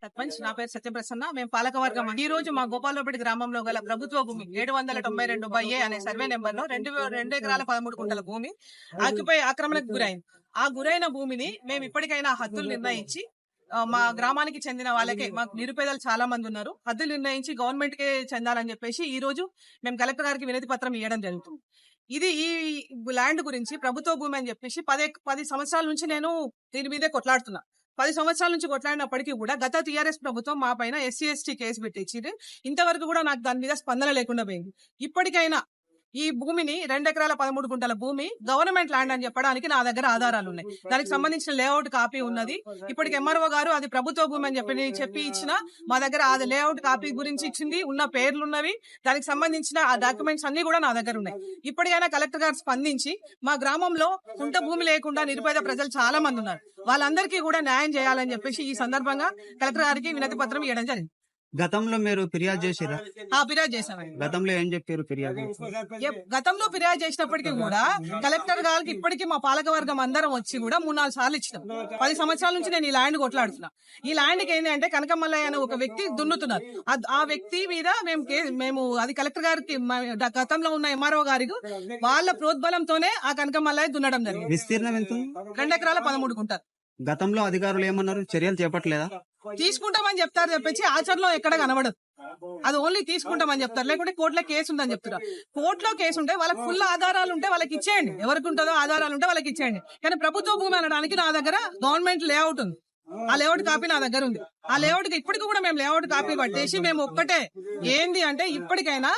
సర్పంచ్ నా పేరు సత్యప్రసన్న మేము పాలకవర్గం ఈ రోజు మా గోపాలపేట గ్రామంలో గల ప్రభుత్వ భూమి ఏడు వందల తొంభై రెండు బై ఏ అనే సర్వే నెంబర్లో రెండు రెండు ఎకరాల పదమూడు కుంటల భూమి ఆక్యుపై ఆక్రమణకు గురైంది. ఆ గురైన భూమిని మేము ఇప్పటికైనా హద్దులు నిర్ణయించి మా గ్రామానికి చెందిన వాళ్ళకే మాకు నిరుపేదలు చాలా మంది ఉన్నారు. హద్దులు నిర్ణయించి గవర్నమెంట్ కే చెందాలని చెప్పేసి ఈ రోజు మేము కలెక్టర్ గారికి వినతి పత్రం ఇవ్వడం జరుగుతుంది. ఇది ఈ ల్యాండ్ గురించి ప్రభుత్వ భూమి అని చెప్పేసి పదే పది సంవత్సరాల నుంచి నేను దీని మీదే కొట్లాడుతున్నా. పది సంవత్సరాల నుంచి కొట్లాడినప్పటికీ కూడా గత టీఆర్ఎస్ ప్రభుత్వం మా పైన ఎస్సీ ఎస్టీ కేసు పెట్టించింది. ఇంతవరకు కూడా నాకు దాని మీద స్పందన లేకుండా పోయింది. ఇప్పటికైనా ఈ భూమిని రెండు ఎకరాల పదమూడు గుంటల భూమి గవర్నమెంట్ ల్యాండ్ అని చెప్పడానికి నా దగ్గర ఆధారాలు ఉన్నాయి దానికి సంబంధించిన లేఅవుట్ కాపీ ఉన్నది. ఇప్పటికి ఎంఆర్ఓ గారు అది ప్రభుత్వ భూమి అని చెప్పి చెప్పి ఇచ్చిన మా దగ్గర అది లేఅవుట్ కాపీ గురించి ఇచ్చింది. ఉన్న పేర్లు ఉన్నవి దానికి సంబంధించిన ఆ డాక్యుమెంట్స్ అన్ని కూడా నా దగ్గర ఉన్నాయి. ఇప్పటికైనా కలెక్టర్ గారు స్పందించి మా గ్రామంలో కుంట భూమి లేకుండా నిరుపేద ప్రజలు చాలా మంది ఉన్నారు. వాళ్ళందరికీ కూడా న్యాయం చేయాలని చెప్పేసి ఈ సందర్భంగా కలెక్టర్ గారికి వినతి పత్రం ఇవ్వడం జరిగింది. గతంలో మీరు ఫిర్యాదు చేసిరా ఆ ఫిర్యాదు చేశామండి గతంలో ఏం చెప్పారు ఫిర్యాదు? ఎప్- గతంలో ఫిర్యాదు చేసినప్పటికీ కూడా కలెక్టర్ గారికి ఇప్పటికీ మా పాలక వర్గం అందరం వచ్చి కూడా మూడు నాలుగు సార్లు ఇచ్చినాం. పది సంవత్సరాల నుంచి నేను ఈ ల్యాండ్ కొట్లాడుతున్నా. ఈ ల్యాండ్కి ఏంటి అంటే కనకమల్లయ్య అనే ఒక వ్యక్తి దున్నుతున్నారు. ఆ- ఆ వ్యక్తి మీద మేము కే- మేము అది కలెక్టర్ గారికి మ- ద- గతంలో ఉన్న ఎంఆర్ఓ గారికి వాళ్ళ ప్రోద్బలంతోనే ఆ కనకమల్లయ్య దున్నడం జరిగింది. విస్తీర్ణం ఎంత? ఉంది? రెండు ఎకరాల పదమూడు గుంటారు గతంలో అధికారులు ఏమన్నారు? చర్యలు చేపట్టలేదా? తీసుకుంటామని చెప్తారు చెప్పేసి ఆచరణలో ఎక్కడ కనబడదు. అది ఓన్లీ తీసుకుంటామని చెప్తారు. లేకుంటే కోర్టులో కేసు ఉందని చెప్తారు. కోర్టులో కేసు ఉంటే వాళ్ళకి ఫుల్ ఆధారాలు ఉంటే వాళ్ళకి ఇచ్చేయండి. ఎవరికి ఉంటుందో ఆధారాలు ఉంటే వాళ్ళకి ఇచ్చేయండి. కానీ ప్రభుత్వ భూమి అనడానికి నా దగ్గర గవర్నమెంట్ లేఅవుట్ ఉంది. ఆ లేఅవుట్ కాపీ నా దగ్గర ఉంది. ఆ లేఅవుట్కి ఇప్పటికి కూడా మేము లేఅవుట్ కాపీ పట్టేసి మేము ఒక్కటే. ఏంది అంటే ఇప్పటికైనా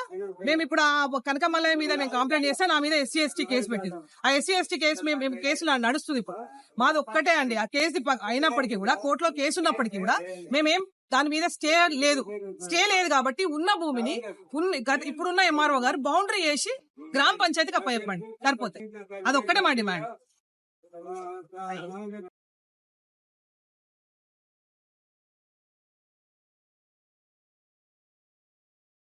మేము ఇప్పుడు ఆ కనకమల్లయ్య మీద మేము కంప్లైంట్ చేస్తే నా మీద ఎస్సీ ఎస్టీ కేసు పెట్టింది ఆ ఎస్సీ ఎస్టీ కేసు మేము మేము నడుస్తుంది ఇప్పుడు. మాది ఒక్కటే అండి. ఆ కేసు అయినప్పటికీ కూడా కోర్టులో కేసు ఉన్నప్పటికీ కూడా మేమేం దాని మీద స్టే లేదు. స్టే లేదు కాబట్టి ఉన్న భూమిని ఉన్న ఇప్పుడున్న ఎంఆర్ఓ గారు బౌండరీ చేసి గ్రామ పంచాయతీకి అప్పచెప్పండి. సరిపోతాయి అదొక్కటే మా డిమాండ్.